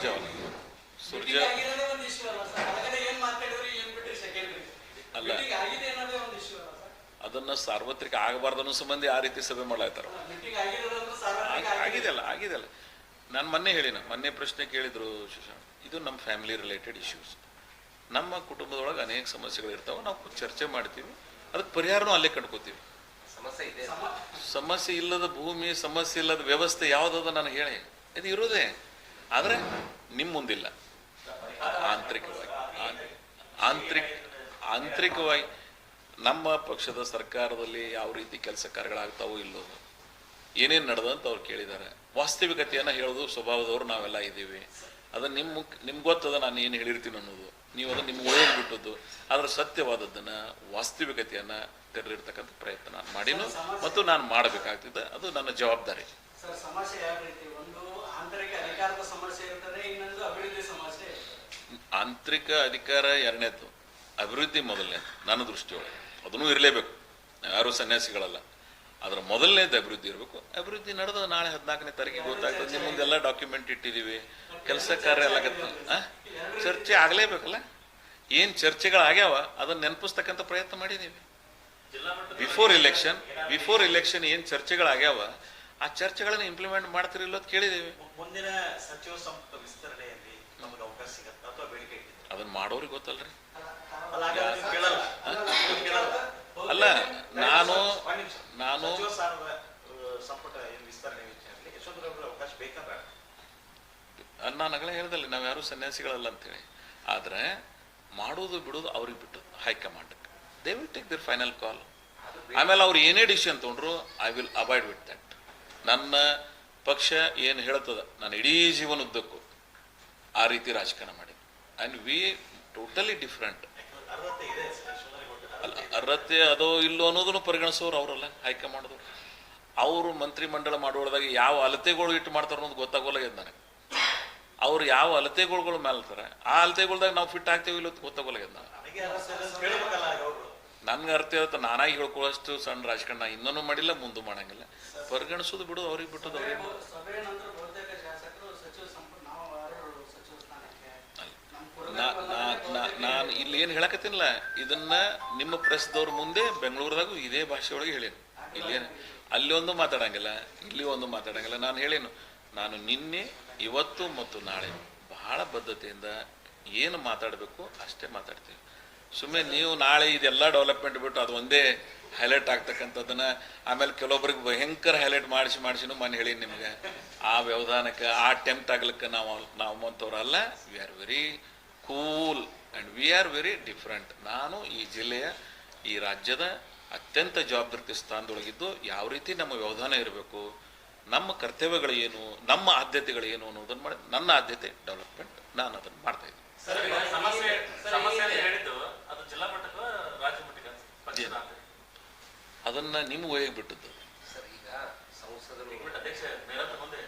ಸುರ್ಜ ಅಲ್ಲ. ಅಲ್ಲ. ಆಗಿದೆ ಅಲ್ಲ? ಅದನ್ನ ಸಾರ್ವತ್ರಿಕ ಆಗಬಾರ್ದು ಅನ್ನೋ ಸಂಬಂಧಿ ಆ ರೀತಿ ಸಭೆ ಅಲ್ಲ, ಆಗಿದೆಲ್ಲ ನಾನ್ ಸಾರ್ವತ್ರಿಕ ಆಗಿದೆ. ಆಗಿದೆಯಲ್ಲ ಆಗಿದೆಯಲ್ಲ ನಾನು ಮೊನ್ನೆ ಹೇಳಿನ ಮೊನ್ನೆ ಪ್ರಶ್ನೆ ಕೇಳಿದ್ರು ಸುಶಾಂತ್ ಇದು ನಮ್ಮ ಫ್ಯಾಮಿಲಿ ರಿಲೇಟೆಡ್ ಇಶ್ಯೂಸ್ ನಮ್ಮ ಕುಟುಂಬದೊಳಗೆ ಅನೇಕ ಸಮಸ್ಯೆಗಳು ಇರ್ತಾವೆ ನಾವು ಚರ್ಚೆ ಮಾಡ್ತೀವಿ. ಅದಕ್ಕೆ ಪರಿಹಾರನೂ ಅಲ್ಲೇ ಕಂಡ್ಕೋತೀವಿ. ಸಮಸ್ಯೆ ಇದೆ. ಸಮಸ್ಯೆ ಇಲ್ಲದ ಭೂಮಿ ಸಮಸ್ಯೆ ಇಲ್ಲದ ವ್ಯವಸ್ಥೆ ಯಾವುದದ ನಾನು ಹೇಳಿ. ಇದು ಇರೋದೇ. ಆದರೆ ನಿಮ್ಮ ಮುಂದಿಲ್ಲ ಆಂತರಿಕವಾಗಿ. ಆಂತರಿಕ, ಆಂತರಿಕವಾಗಿ ನಮ್ಮ ಪಕ್ಷದ ಸರ್ಕಾರದಲ್ಲಿ ಯಾವ ರೀತಿ ಕೆಲಸ ಕಾರ್ಯಗಳಾಗ್ತಾವೋ ಇಲ್ಲೋ ಏನೇನು ನಡೆದಂತ ಅವ್ರು ಕೇಳಿದ್ದಾರೆ. ವಾಸ್ತವಿಕತೆಯನ್ನು ಹೇಳೋದು ಸ್ವಭಾವದವರು ನಾವೆಲ್ಲ ಇದ್ದೀವಿ. ಅದನ್ನು ನಿಮ್ಮ ನಿಮ್ಗೆ ಗೊತ್ತದ ನಾನು ಏನು ಹೇಳಿರ್ತೀನಿ ಅನ್ನೋದು. ನೀವು ಅದನ್ನು ನಿಮ್ಗೆ ಒಳ್ಳೆಯ ಬಿಟ್ಟದ್ದು. ಅದರ ಸತ್ಯವಾದದ್ದನ್ನು, ವಾಸ್ತವಿಕತೆಯನ್ನು ತೆರೆದಿರ್ತಕ್ಕಂಥ ಪ್ರಯತ್ನ ನಾನು ಮಾಡಿನೂ ಮತ್ತು ನಾನು ಮಾಡಬೇಕಾಗ್ತಿದ್ದೆ. ಅದು ನನ್ನ ಜವಾಬ್ದಾರಿ ಸರ್ ಸಮಸ್ಯೆ ಯಾವ ರೀತಿ ಒಂದು ಆಂತರಿಕ ಆಂತರಿಕ ಅಧಿಕಾರ ಎರಡನೇದು, ಅಭಿವೃದ್ಧಿ ಮೊದಲನೇದು, ನನ್ನ ದೃಷ್ಟಿಯೊಳಗೆ. ಅದನ್ನೂ ಇರಲೇಬೇಕು. ಯಾರೂ ಸನ್ಯಾಸಿಗಳಲ್ಲ. ಅದರ ಮೊದಲನೇದು ಅಭಿವೃದ್ಧಿ ಇರಬೇಕು. ಅಭಿವೃದ್ಧಿ ನಡೆದು ನಾಳೆ ಹದಿನಾಲ್ಕನೇ ತಾರೀಕಿಗೆ ಗೊತ್ತಾಗ್ತದೆ. ನಿಮ್ಮ ಮುಂದೆಲ್ಲ ಡಾಕ್ಯುಮೆಂಟ್ ಇಟ್ಟಿದ್ದೀವಿ. ಕೆಲಸ ಕಾರ್ಯ ಎಲ್ಲ? ಚರ್ಚೆ ಆಗಲೇಬೇಕಲ್ಲ? ಏನು ಚರ್ಚೆಗಳಾಗ್ಯಾವ? ಅದನ್ನು ನೆನಪಿಸ್ತಕ್ಕಂಥ ಪ್ರಯತ್ನ ಮಾಡಿದ್ದೀವಿ. ಬಿಫೋರ್ ಇಲೆಕ್ಷನ್ ಬಿಫೋರ್ ಇಲೆಕ್ಷನ್ ಏನು ಚರ್ಚೆಗಳಾಗ್ಯಾವ? ಆ ಚರ್ಚೆಗಳನ್ನು ಇಂಪ್ಲಿಮೆಂಟ್ ಮಾಡ್ತಿರಲಿಲ್ಲ ಅಂತ ಕೇಳಿದ್ದೀವಿ. ಮುಂದಿನ ಸಚಿವ ಸಂಪುಟ ವಿಸ್ತರಣೆಯಲ್ಲಿ ನಮಗೆ ಅವಕಾಶ ಸಿಗತ್ತ ಅಥವಾ ಬೇಡಿಕೆ? ಅದನ್ನ ಮಾಡೋರಿಗೆ ಗೊತ್ತಲ್ರಿ. ಅಲ್ಲ ನಾನು ನಾನು ಸಂಪುಟ ವಿಸ್ತರಣೆ ವಿಚಾರದಲ್ಲಿ ಯಶವಂತರವರ ಅವಕಾಶ ಬೇಕಂದ್ರೆ ನಾನು ಅಗಲೇ ಹೇಳಿದಲ್ಲ ನಾವು ಯಾರು ಸನ್ಯಾಸಿಗಳಲ್ಲ ಅಂತೇಳಿ. ಆದ್ರೆ ಮಾಡೋದು ಬಿಡೋದು ಅವ್ರಿಗೆ ಬಿಟ್ಟು ಹೈಕಮಾಂಡ್ಗೆ. They will take their final call ಆಮೇಲೆ ಅವ್ರು ಏನೇ ಡಿಸಿಷನ್ ತೊಗೊಂಡ್ರು I will avoid with that ನನ್ನ ಪಕ್ಷ ಏನು ಹೇಳ್ತದ ನಾನು ಇಡೀ ಜೀವನ ಉದ್ದಕ್ಕೂ ಆ ರೀತಿ ರಾಜಕಾರಣ ಮಾಡಿ ಆ್ಯಂಡ್ ವಿ ಟೋಟಲಿ ಡಿಫ್ರೆಂಟ್ ಅಲ್ಲ, ಅರ್ಹತೆ ಅದೋ ಇಲ್ಲೋ ಅನ್ನೋದನ್ನು ಪರಿಗಣಿಸೋರು ಅವರಲ್ಲ, ಹೈಕಮಾಂಡ್ದವ್ರು. ಅವರು ಮಂತ್ರಿಮಂಡಲ ಮಾಡೋದಾಗ ಯಾವ ಅಳತೆಗಳು ಇಟ್ಟು ಮಾಡ್ತಾರೋ ಅನ್ನೋದು ಗೊತ್ತಾಗೋಲ್ಲ ನನಗೆ. ಅವ್ರು ಯಾವ ಅಳತೆಗಳು ಮೇಲ್ತಾರೆ ಆ ಅಳತೆಗಳ್ದಾಗ ನಾವು ಫಿಟ್ ಆಗ್ತೇವೆ ಇಲ್ಲ ಗೊತ್ತಾಗೋಲ್ಲ ನನಗೆ. ನನಗೆ ಅರ್ಥ ಇರುತ್ತೆ ನಾನಾಗಿ ಹೇಳ್ಕೊಳ್ಳೋಷ್ಟು ಸಣ್ಣ ರಾಜಕಾರಣ ಇನ್ನೂ ಮಾಡಿಲ್ಲ ಮುಂದೆ ಮಾಡಂಗಿಲ್ಲ. ಪರಿಗಣಿಸೋದು ಬಿಡು ಅವ್ರಿಗೆ ಬಿಟ್ಟದ್ದು ಅವ್ರಿಗೆ ನಾನು ಇಲ್ಲಿ ಏನು ಹೇಳಕತ್ತೀನಲ್ಲ ಇದನ್ನ ನಿಮ್ಮ ಪ್ರೆಸ್ದವ್ರ ಮುಂದೆ ಬೆಂಗಳೂರದಾಗೂ ಇದೇ ಭಾಷೆ ಒಳಗೆ ಹೇಳೇನು. ಇಲ್ಲೇನು ಅಲ್ಲಿ ಒಂದು ಮಾತಾಡಂಗಿಲ್ಲ ಇಲ್ಲಿ ಒಂದು ಮಾತಾಡಂಗಿಲ್ಲ. ನಾನು ಹೇಳೇನು ನಾನು ನಿನ್ನೆ ಇವತ್ತು ಮತ್ತು ನಾಳೆ ಬಹಳ ಬದ್ಧತೆಯಿಂದ ಏನು ಮಾತಾಡಬೇಕು ಅಷ್ಟೇ ಮಾತಾಡ್ತೀವಿ. ಸುಮ್ಮನೆ ನೀವು ನಾಳೆ ಇದೆಲ್ಲ ಡೆವಲಪ್ಮೆಂಟ್ ಬಿಟ್ಟು ಅದು ಒಂದೇ ಹೈಲೈಟ್ ಆಗ್ತಕ್ಕಂಥದ್ದನ್ನ ಆಮೇಲೆ ಕೆಲವೊಬ್ರಿಗೆ ಭಯಂಕರ ಹೈಲೈಟ್ ಮಾಡಿಸಿ ಮಾಡಿಸಿನೂ ಮನೆ ಹೇಳಿ ನಿಮಗೆ. ಆ ವ್ಯವಧಾನಕ್ಕೆ, ಆ ಟೆಂಪ್ಟ್ ಆಗ್ಲಿಕ್ಕೆ ನಾವು ನಾವು ಅಂತವ್ರಲ್ಲ we are very cool and we are very different ನಾನು ಈ ಜಿಲ್ಲೆಯ, ಈ ರಾಜ್ಯದ ಅತ್ಯಂತ ಜವಾಬ್ದಾರಿ ಸ್ಥಾನದೊಳಗಿದ್ದು ಯಾವ ರೀತಿ ನಮ್ಮ ವ್ಯವಧಾನ ಇರಬೇಕು, ನಮ್ಮ ಕರ್ತವ್ಯಗಳು ಏನು, ನಮ್ಮ ಆದ್ಯತೆಗಳು ಏನು ಅನ್ನೋದನ್ನು ಮಾಡಿ, ನನ್ನ ಆದ್ಯತೆ ಡೆವಲಪ್ಮೆಂಟ್ ನಾನು ಅದನ್ನು ಮಾಡ್ತಾ ಅದನ್ನ ನಿಮ್ಮ ವಹಿಗೆ ಬಿಟ್ಟದ್ದು. ಸರ್ ಈಗ ಸಂಸದರು ಬಿಟ್ಟು ಅಧ್ಯಕ್ಷ ನಿರಂತರ ಮುಂದೆ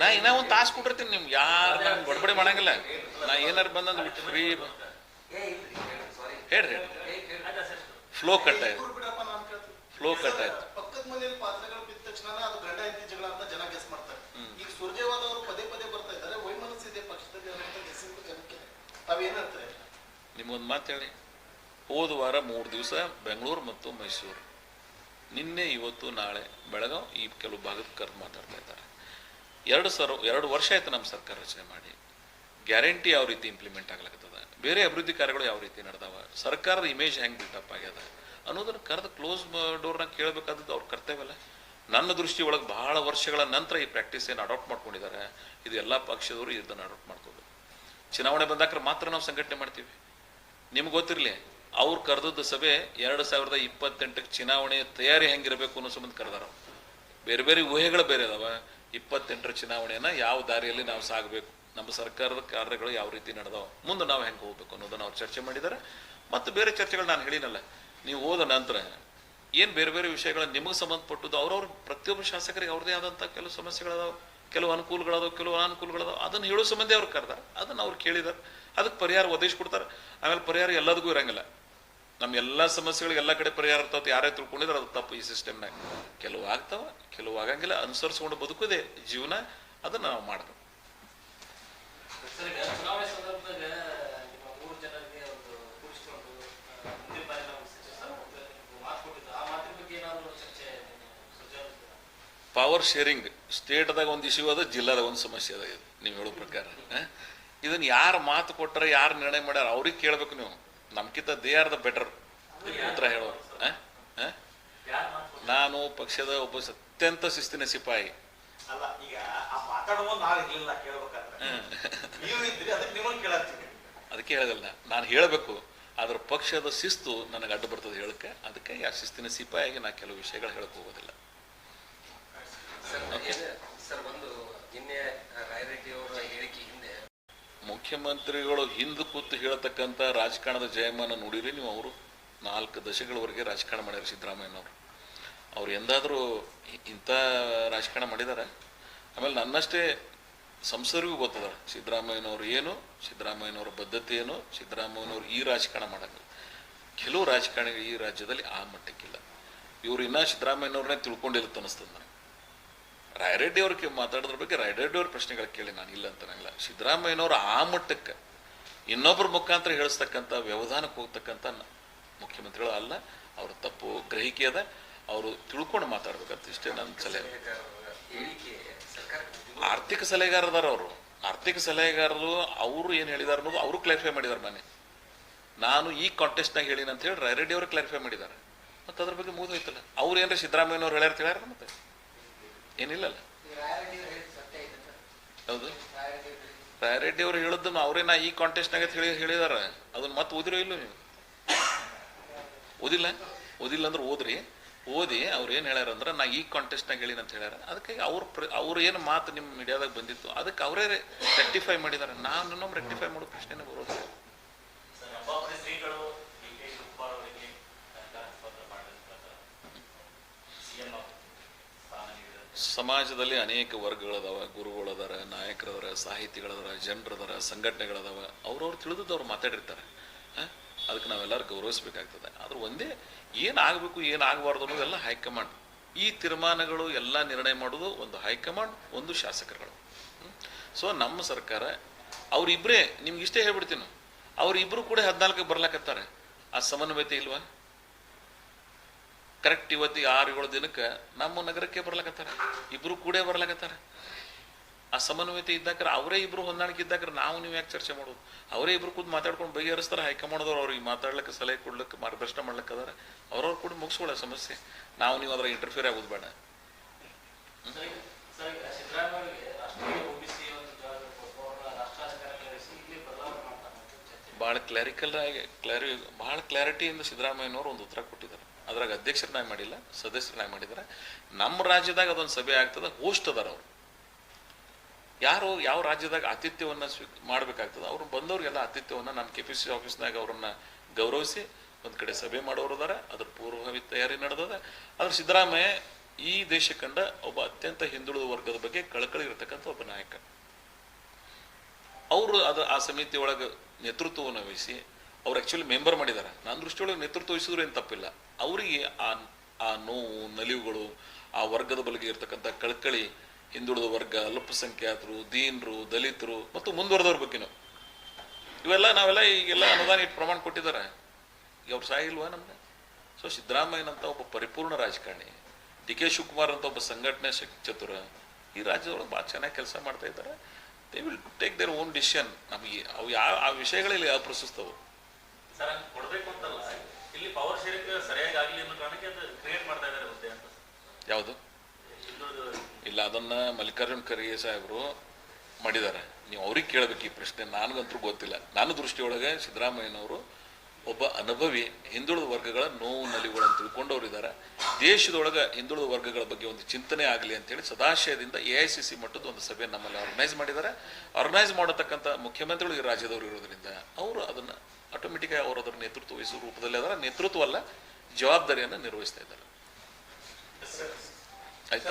ನಾ ಇನ್ನ ಒಂದು ತಾಸ್ ಕೊಟ್ಟಿರ್ತೀನಿ ನಿಮ್ಗೆ. ಯಾರು ನಮ್ಗೆ ಬಡಬಡಿ ಮಾಡಂಗಿಲ್ಲ. ನಾ ಏನಾರು ಬಂದಂದು ಬಿಟ್ಟು ಫ್ರೀ ಏ ಇಲ್ರಿ ಸಾರಿ ಹೇಳ್ರಿ ಫ್ಲೋ ಕಟ್ ಆಯ್ತು ಬಿಡಪ್ಪ ನಾನ್ ಕೇಳ್ತೀನಿ. ಫ್ಲೋ ಕಟ್ ಆಯ್ತು. ಪಕ್ಕದ ಮನೆಯಲ್ಲಿ ಪಾತ್ರೆಗಳು ಬಿದ್ದ ತಕ್ಷಣ ಅದು ಗಂಡ ಹೆಂಡತಿ ಜಗಳ ಅಂತ ಜನ ಗೆಸ್ ಮಾಡ್ತಾರೆ. ಈಗ ಸುರ್ಜೇವಾಲ ಅವರು ಪದೇ ಪದೇ ಬರ್ತಾ ಇದ್ದಾರೆ. ವೈಮನಸ್ಸಿದೆ ಪಕ್ಷದಲ್ಲಿ ಅವೇನಂತಾರೆ ಗೆಸ್ಸಿಂಗ್ ಜನಕ್ಕೆ. ನಿಮ್ಗೊಂದು ಮಾತು ಹೇಳಿ. ಹೋದ ವಾರ ಮೂರು ದಿವಸ ಬೆಂಗಳೂರು ಮತ್ತು ಮೈಸೂರು. ನಿನ್ನೆ, ಇವತ್ತು, ನಾಳೆ ಬೆಳಗಾವ್ ಈ ಕೆಲವು ಭಾಗದ ಕರೆದು ಮಾತಾಡ್ತಾ ಇದ್ದಾರೆ. ಎರಡು ಸರ್, ಎರಡು ವರ್ಷ ಆಯ್ತು ನಮ್ಮ ಸರ್ಕಾರ ರಚನೆ ಮಾಡಿ. ಗ್ಯಾರಂಟಿ ಯಾವ ರೀತಿ ಇಂಪ್ಲಿಮೆಂಟ್ ಆಗ್ಲಾಗ್ತದ ಬೇರೆ ಅಭಿವೃದ್ಧಿ ಕಾರ್ಯಗಳು ಯಾವ ರೀತಿ ನಡೆದಾವ? ಸರ್ಕಾರದ ಇಮೇಜ್ ಹೆಂಗೆ ಬಿಲ್ಟಪ್ ಆಗ್ಯದ? ಅನ್ನೋದನ್ನು ಕರೆದು ಕ್ಲೋಸ್ ಡೋರ್ನ ಕೇಳಬೇಕಾದದ್ದು ಅವ್ರ ಕರ್ತವ್ಯವಲ್ಲ ನನ್ನ ದೃಷ್ಟಿ ಒಳಗೆ ಬಹಳ ವರ್ಷಗಳ ನಂತರ ಈ ಪ್ರಾಕ್ಟೀಸ್ ಏನು ಅಡಾಪ್ಟ್ ಮಾಡ್ಕೊಂಡಿದ್ದಾರೆ. ಇದು ಎಲ್ಲ ಪಕ್ಷದವರು ಇದನ್ನು ಅಡಾಪ್ಟ್ ಮಾಡ್ಕೋಬೇಕು. ಚುನಾವಣೆ ಬಂದಾಕ್ರೆ ಮಾತ್ರ ನಾವು ಸಂಘಟನೆ ಮಾಡ್ತೀವಿ. ನಿಮ್ಗೆ ಗೊತ್ತಿರಲಿ, ಅವ್ರು ಕರೆದದ್ದು ಸಭೆ ಎರಡು ಸಾವಿರದ ಇಪ್ಪತ್ತೆಂಟಕ್ಕೆ ಚುನಾವಣೆ ತಯಾರಿ ಹೆಂಗಿರಬೇಕು ಅನ್ನೋ ಸಂಬಂಧ ಕರೆದಾರ ಬೇರೆ ಬೇರೆ ಊಹೆಗಳು ಬೇರೆ ಅದಾವ. ಇಪ್ಪತ್ತೆಂಟರ ಚುನಾವಣೆಯನ್ನು ಯಾವ ದಾರಿಯಲ್ಲಿ ನಾವು ಸಾಗಬೇಕು? ನಮ್ಮ ಸರ್ಕಾರದ ಕಾರ್ಯಗಳು ಯಾವ ರೀತಿ ನಡೆದವು? ಮುಂದೆ ನಾವು ಹೆಂಗೆ ಹೋಗ್ಬೇಕು ಅನ್ನೋದನ್ನು ಅವ್ರು ಚರ್ಚೆ ಮಾಡಿದ್ದಾರೆ ಮತ್ತು ಬೇರೆ ಚರ್ಚೆಗಳು ನಾನು ಹೇಳಿನಲ್ಲ, ನೀವು ಹೋದ ನಂತರ ಏನು ಬೇರೆ ಬೇರೆ ವಿಷಯಗಳ ನಿಮಗೆ ಸಂಬಂಧಪಟ್ಟದ್ದು ಅವ್ರವ್ರ ಪ್ರತಿಯೊಬ್ಬ ಶಾಸಕರಿಗೆ ಅವ್ರದೇ ಆದಂಥ ಕೆಲವು ಸಮಸ್ಯೆಗಳದಾವೆ ಕೆಲವು ಅನುಕೂಲಗಳಾದವು ಕೆಲವು ಅನಾನುಕೂಲಗಳದಾವೆ ಅದನ್ನು ಹೇಳೋ ಸಂಬಂಧ ಅವ್ರು ಕರೆದಾರೆ. ಅದನ್ನು ಅವ್ರು ಕೇಳಿದಾರೆ. ಅದಕ್ಕೆ ಪರಿಹಾರ ಒದಗಿಸ್ಕೊಡ್ತಾರೆ ಆಮೇಲೆ ಪರಿಹಾರ ಎಲ್ಲದಕ್ಕೂ ಇರಂಗಿಲ್ಲ. ನಮ್ಮ ಎಲ್ಲ ಸಮಸ್ಯೆಗಳಿಗೆ ಎಲ್ಲ ಕಡೆ ಪರಿಹಾರ ಇರ್ತಾವ ಯಾರೇ ತಿಳ್ಕೊಂಡಿದ್ರೆ ಅದು ತಪ್ಪು ಈ ಸಿಸ್ಟಮ್ನಾಗ ಕೆಲವು ಆಗ್ತಾವ ಕೆಲವು ಆಗಂಗಿಲ್ಲ ಅನುಸರಿಸ್ಕೊಂಡು ಬದುಕಿದೆ ಜೀವನ ಅದನ್ನ ನಾವು ಮಾಡ್ತೇವೆ ಪವರ್ ಶೇರಿಂಗ್ ಸ್ಟೇಟ್ದಾಗ ಒಂದು ಇಶ್ಯೂ ಅದ ಜಿಲ್ಲಾದಾಗ ಒಂದು ಸಮಸ್ಯೆ ಅದ ಇದು ನೀವು ಹೇಳೋ ಪ್ರಕಾರ. ಇದನ್ನು ಯಾರು ಮಾತು ಕೊಟ್ಟರೆ ಯಾರು ನಿರ್ಣಯ ಮಾಡ್ಯಾರ ಅವ್ರಿಗೆ ಕೇಳಬೇಕು ನೀವು. ನಮ್ಕಿಂತ ದೇ ಆರ್ ದ ಬೆಟರ್. ಉತ್ತರ ಹೇಳೋರು. ನಾನು ಪಕ್ಷದ ಒಬ್ಬ ಅತ್ಯಂತ ಶಿಸ್ತಿನ ಸಿಪಾಯಿ. ಅಲ್ಲ ಈಗ ಆ ಮಾತಾಡುವ ನಾವ್ ಇರ್ಲಿಲ್ಲ ಕೇಳ್ಬೇಕಾದ್ರೆ. ನೀವು ಇದ್ರಿ ಅದಕ್ಕೆ ಹೇಳೋದಿಲ್ಲ. ನಾನು ಹೇಳಬೇಕು ಆದ್ರೆ ಪಕ್ಷದ ಶಿಸ್ತು ನನಗೆ ಅಡ್ಡ ಬರ್ತದೆ ಹೇಳಕ್ಕೆ. ಅದಕ್ಕೆ ಆ ಶಿಸ್ತಿನ ಸಿಪಾಯಿಯಾಗಿ ನಾ ಕೆಲವು ವಿಷಯಗಳು ಹೇಳಕ್ ಹೋಗೋದಿಲ್ಲ ಸರ್ ಏನು ಸರ್ ಒಂದು ನಿನ್ನೆ ರಾಯರೆಡ್ಡಿ ಅವರ ಹೇಳಿಕೆ ಹಿಂದೆ ಮುಖ್ಯಮಂತ್ರಿಗಳು ಹಿಂದೆ ಕೂತು ಹೇಳ್ತಕ್ಕಂಥ ರಾಜಕಾರಣದ ಜಯಮಾನ ನೋಡಿರಿ ನೀವು ಅವರು. ನಾಲ್ಕು ದಶಕಗಳವರೆಗೆ ರಾಜಕಾರಣ ಮಾಡ್ಯಾರ ಸಿದ್ದರಾಮಯ್ಯನವರು. ಅವ್ರು ಎಂದಾದರೂ ಇಂಥ ರಾಜಕಾರಣ ಮಾಡಿದ್ದಾರೆ ಆಮೇಲೆ ನನ್ನಷ್ಟೇ ಸಂಸರಿಗೂ ಗೊತ್ತದ, ಸಿದ್ದರಾಮಯ್ಯನವ್ರು ಏನು, ಸಿದ್ದರಾಮಯ್ಯನವ್ರ ಬದ್ಧತೆ ಏನು, ಸಿದ್ದರಾಮಯ್ಯನವ್ರು ಈ ರಾಜಕಾರಣ ಮಾಡಂಗಿಲ್ಲ. ಕೆಲವು ರಾಜಕಾರಣಿಗಳು ಈ ರಾಜ್ಯದಲ್ಲಿ ಆ ಮಟ್ಟಕ್ಕಿಲ್ಲ. ಇವರು ಇನ್ನೂ ಸಿದ್ದರಾಮಯ್ಯನವ್ರನ್ನೇ ತಿಳ್ಕೊಂಡಿರುತ್ತೆ ಅನ್ನಿಸ್ತದೆ ನನಗೆ. ರಾಯರೆಡ್ಡಿ ಅವ್ರಿಗೆ ಮಾತಾಡೋದ್ರ ಬಗ್ಗೆ ರಾಯರೆಡ್ಡಿ ಅವ್ರ ಪ್ರಶ್ನೆಗಳು ಕೇಳಿ ನಾನು ಇಲ್ಲ ಅಂತನಂಗಿಲ್ಲ ಸಿದ್ದರಾಮಯ್ಯನವರು ಆ ಮಟ್ಟಕ್ಕೆ ಇನ್ನೊಬ್ಬರ ಮುಖಾಂತರ ಹೇಳಿಸ್ತಕ್ಕಂಥ ವ್ಯವಧಾನಕ್ಕೆ ಹೋಗ್ತಕ್ಕಂಥ ಮುಖ್ಯಮಂತ್ರಿಗಳು ಅಲ್ಲ ಅವ್ರ ತಪ್ಪು ಗ್ರಹಿಕೆ ಅದ ಅವರು ತಿಳ್ಕೊಂಡು ಮಾತಾಡ್ಬೇಕಂತ ಇಷ್ಟೇ ನನ್ನ ಸಲಹೆ. ಆರ್ಥಿಕ ಸಲಹೆಗಾರದಾರ ಅವರು. ಆರ್ಥಿಕ ಸಲಹೆಗಾರರು ಅವರು ಏನು ಹೇಳಿದಾರ ಅನ್ನೋದು ಅವರು ಕ್ಲಾರಿಫೈ ಮಾಡಿದ್ದಾರೆ ಮನೆ. ನಾನು ಈ ಕಾಂಟೆಸ್ಟ್ನಾಗ ಹೇಳಿನ ಅಂತ ಹೇಳಿ ರಾಯರೆಡ್ಡಿ ಅವರು ಕ್ಲಾರಿಫೈ ಮಾಡಿದ್ದಾರೆ ಮತ್ತು ಅದ್ರ ಬಗ್ಗೆ ಮುಗಿದೋಯ್ತಲ್ಲ. ಅವ್ರು ಏನಾರ ಸಿದ್ದರಾಮಯ್ಯನವ್ರು ಹೇಳ್ಯಾರ ಹೇಳ್ಯಾರ ಮತ್ತೆ? ಏನಿಲ್ಲಲ್ಲ. ಹೌದು. ರಾಯರೆಡ್ಡಿ ಅವ್ರು ಹೇಳದ್ದನ್ನು ಅವರೇ ನಾ ಈ ಕಾಂಟೆಸ್ಟ್ನಾಗ ಹೇಳಿ ಹೇಳಿದಾರ. ಅದನ್ನ ಮತ್ತೆ ಓದಿರೋ ಇಲ್ಲ ನೀವು? ಓದಿಲ್ಲ? ಓದಿಲ್ಲ ಅಂದ್ರೆ ಓದ್ರಿ. ಓದಿ ಅವ್ರು ಏನು ಹೇಳ್ಯಾರ ಅಂದ್ರೆ ನಾ ಈ ಕಾಂಟೆಸ್ಟ್ನಾಗ ಹೇಳಿನ ಅಂತ ಹೇಳ್ಯಾರ. ಅದಕ್ಕೆ ಅವ್ರ ಪ್ರ ಅವ್ರು ಏನು ಮಾತು ನಿಮ್ಮ ಮೀಡಿಯಾದಾಗ ಬಂದಿತ್ತು ಅದಕ್ಕೆ ಅವರೇ ರೆಕ್ಟಿಫೈ ಮಾಡಿದ್ದಾರೆ ನಾನು ರೆಕ್ಟಿಫೈ ಮಾಡೋ ಪ್ರಶ್ನೆನೇ ಬರೋದಿಲ್ಲ. ಸಮಾಜದಲ್ಲಿ ಅನೇಕ ವರ್ಗಗಳದಾವ, ಗುರುಗಳದಾರ, ನಾಯಕರದಾರ, ಸಾಹಿತಿಗಳದಾರ, ಜನರದಾರ, ಸಂಘಟನೆಗಳದಾವ, ಅವ್ರವ್ರು ತಿಳಿದದ್ದು ಅವ್ರು ಮಾತಾಡಿರ್ತಾರೆ? ಅದಕ್ಕೆ ನಾವೆಲ್ಲರೂ ಗೌರವಿಸ್ಬೇಕಾಗ್ತದೆ. ಆದ್ರೆ ಒಂದೇ ಏನು ಆಗಬೇಕು ಏನು ಆಗಬಾರ್ದು ಅನ್ನೋದೆಲ್ಲ ಹೈಕಮಾಂಡ್. ಈ ತೀರ್ಮಾನಗಳು ಎಲ್ಲ ನಿರ್ಣಯ ಮಾಡೋದು ಒಂದು ಹೈಕಮಾಂಡ್, ಒಂದು ಶಾಸಕರುಗಳು. ಸೊ ನಮ್ಮ ಸರ್ಕಾರ ಅವರಿಬ್ಬರೇ ನಿಮ್ಗೆ ಇಷ್ಟೇ ಹೇಳ್ಬಿಡ್ತೀನಿ. ಅವರಿಬ್ಬರು ಕೂಡ ಹದಿನಾಲ್ಕಕ್ಕೆ ಬರ್ಲಾಕತ್ತಾರೆ. ಆ ಸಮನ್ವಯತೆ ಇಲ್ವಾ? ಕರೆಕ್ಟ್ ಇವತ್ತಿಗೆ ಆರು ಏಳು ದಿನಕ್ಕೆ ನಮ್ಮ ನಗರಕ್ಕೆ ಬರ್ಲಕತ್ತಾರ. ಇಬ್ರು ಕೂಡೇ ಬರ್ಲಕತ್ತಾರ. ಆ ಸಮನ್ವಯತೆ ಇದ್ದಾಕ್ರೆ ಅವರೇ ಇಬ್ರು ಹೊಂದಾಣಿಕೆ ಇದ್ದಾಕ್ರೆ ನಾವು ನೀವು ಯಾಕೆ ಚರ್ಚೆ ಮಾಡೋದು? ಅವರೇ ಇಬ್ರು ಕೂತ್ ಮಾತಾಡ್ಕೊಂಡು ಬಗೆಹರಿಸ್ತಾರೆ ಹೈಕಮಾಂಡ್ದವ್ರು ಅವ್ರಿಗೆ ಮಾತಾಡ್ಲಿಕ್ಕೆ ಸಲಹೆ ಕೊಡ್ಲಿಕ್ಕೆ ಮಾರ್ಗದರ್ಶನ ಮಾಡ್ಲಿಕ್ಕೆ ಅದಾರ. ಅವ್ರವ್ರು ಕೂಡ ಮುಗಿಸ್ಕೊಳ್ಳೋ ಸಮಸ್ಯೆ. ನಾವು ನೀವು ಅದ್ರ ಇಂಟರ್ಫಿಯರ್ ಆಗೋದು ಬೇಡ. ಭಾಳ ಕ್ಲಾರಿಕಲ್ ಆಗಿ ಕ್ಲಾರಿ ಭಾಳ ಕ್ಲಾರಿಟಿಯಿಂದ ಸಿದ್ದರಾಮಯ್ಯನವರು ಒಂದು ಉತ್ತರ ಕೊಟ್ಟಿದ್ದಾರೆ. ಅದ್ರಾಗ ಅಧ್ಯಕ್ಷರನ್ನಾಗಿ ಮಾಡಿಲ್ಲ ಸದಸ್ಯರನ್ನಾಗಿ ಮಾಡಿದ್ದಾರೆ. ನಮ್ಮ ರಾಜ್ಯದಾಗ ಅದೊಂದು ಸಭೆ ಆಗ್ತದೆ ಹೋಸ್ಟ್ ಅದಾರ ಅವರು. ಯಾರು ಯಾವ ರಾಜ್ಯದಾಗ ಆತಿಥ್ಯವನ್ನು ಸ್ವೀ, ಮಾಡಬೇಕಾಗ್ತದೆ, ಅವ್ರು ಬಂದವ್ರಿಗೆಲ್ಲ ಆತಿಥ್ಯವನ್ನು ನಮ್ಮ ಕೆ ಪಿ ಸಿ ಆಫೀಸ್ನಾಗ ಅವ್ರನ್ನ ಗೌರವಿಸಿ ಒಂದು ಕಡೆ ಸಭೆ ಮಾಡೋರು ಅದಾರ, ಅದ್ರ ಪೂರ್ವಭಾವಿ ತಯಾರಿ ನಡೆದದ. ಆದ್ರೆ ಸಿದ್ದರಾಮಯ್ಯ ಈ ದೇಶ ಕಂಡ ಒಬ್ಬ ಅತ್ಯಂತ ಹಿಂದುಳಿದ ವರ್ಗದ ಬಗ್ಗೆ ಕಳಕಳಿ ಇರತಕ್ಕಂಥ ಒಬ್ಬ ನಾಯಕ. ಅವರು ಅದು, ಆ ಸಮಿತಿ ಒಳಗೆ ನೇತೃತ್ವವನ್ನು ವಹಿಸಿ ಅವ್ರು ಆ್ಯಕ್ಚುಲಿ ಮೆಂಬರ್ ಮಾಡಿದ್ದಾರೆ ನನ್ನ ದೃಷ್ಟಿಯೊಳಗೆ ನೇತೃತ್ವ ವಹಿಸಿದ್ರು ಏನು ತಪ್ಪಿಲ್ಲ. ಅವರಿಗೆ ಆ ಆ ನೋವು, ನಲಿವುಗಳು, ಆ ವರ್ಗದ ಬಗ್ಗೆ ಇರತಕ್ಕಂಥ ಕಳಕಳಿ, ಹಿಂದುಳಿದ ವರ್ಗ, ಅಲ್ಪಸಂಖ್ಯಾತರು, ದೀನರು, ದಲಿತರು ಮತ್ತು ಮುಂದುವರೆದವ್ರ ಬಗ್ಗೆನೂ. ಇವೆಲ್ಲ ನಾವೆಲ್ಲ ಈಗೆಲ್ಲ ಅನುದಾನ ಇಟ್ಟು ಪ್ರಮಾಣ ಕೊಟ್ಟಿದ್ದಾರೆ. ಈಗ ಅವ್ರು ಸಾಯಿಲ್ವಾ ನಮ್ಗೆ? ಸೊ ಸಿದ್ದರಾಮಯ್ಯನಂತ ಒಬ್ಬ ಪರಿಪೂರ್ಣ ರಾಜಕಾರಣಿ, ಡಿ ಕೆ ಶಿವಕುಮಾರ್ ಅಂತ ಒಬ್ಬ ಸಂಘಟನೆ ಶಕ್ ಚತುರ ಈ ರಾಜ್ಯದೊಳಗೆ ಭಾಳ ಚೆನ್ನಾಗಿ ಕೆಲಸ ಮಾಡ್ತಾ ಇದ್ದಾರೆ. They will take their own decision ನಮಗೆ ಅವು ಯಾವ, ಆ ವಿಷಯಗಳಲ್ಲಿ ಯಾವ ಪ್ರಶಸ್ತವು ಸರ್ ಹಂಗ್ ಕೊಡ್ಬೇಕು ಅಂತಲ್ಲ ಇಲ್ಲಿ ಪವರ್ ಶೇರಿಂಗ್ ಸರಿಯಾಗಿ ಆಗ್ಲಿ ಅನ್ನೋ ಕಾರಣಕ್ಕೆ ಅದು ಕ್ರಿಯೇಟ್ ಮಾಡ್ತಾ ಇದ್ದಾರೆ ಹುದ್ದೆ ಅಂತ. ಯಾವುದು? ಇಲ್ಲ ಅದನ್ನ ಮಲ್ಲಿಕಾರ್ಜುನ್ ಖರ್ಗೆ ಸಾಹೇಬರು ಮಾಡಿದ್ದಾರೆ. ನೀವು ಅವ್ರಿಗೆ ಕೇಳಬೇಕು ಈ ಪ್ರಶ್ನೆ ನನಗಂತೂ ಗೊತ್ತಿಲ್ಲ. ನನ್ನ ದೃಷ್ಟಿಯೊಳಗೆ ಸಿದ್ದರಾಮಯ್ಯನವರು ಒಬ್ಬ ಅನುಭವಿ ಹಿಂದುಳಿದ ವರ್ಗಗಳ ನೋವು ನಲಿವುಗಳನ್ನು ತಿಳ್ಕೊಂಡವ್ರು ಇದ್ದಾರೆ. ದೇಶದೊಳಗೆ ಹಿಂದುಳಿದ ವರ್ಗಗಳ ಬಗ್ಗೆ ಒಂದು ಚಿಂತನೆ ಆಗಲಿ ಅಂತೇಳಿ ಸದಾಶಯದಿಂದ ಎ ಐ ಸಿ ಸಿ ಮಟ್ಟದ ಒಂದು ಸಭೆ ನಮ್ಮಲ್ಲಿ ಆರ್ಗನೈಸ್ ಮಾಡಿದ್ದಾರೆ. ಆರ್ಗನೈಸ್ ಮಾಡತಕ್ಕಂಥ ಮುಖ್ಯಮಂತ್ರಿಗಳು ಈ ರಾಜ್ಯದವರು ಇರೋದ್ರಿಂದ ಅವರು ಅದನ್ನು ಆಟೋಮೆಟಿಕ್ಕಾಗಿ ಅವರು ಅದರ ನೇತೃತ್ವ ವಹಿಸುವ ರೂಪದಲ್ಲಿ ಅದರ. ನೇತೃತ್ವ ಅಲ್ಲ ಜವಾಬ್ದಾರಿಯನ್ನು ನಿರ್ವಹಿಸ್ತಾ ಇದ್ದಾರೆ. ಆಯ್ತಾ?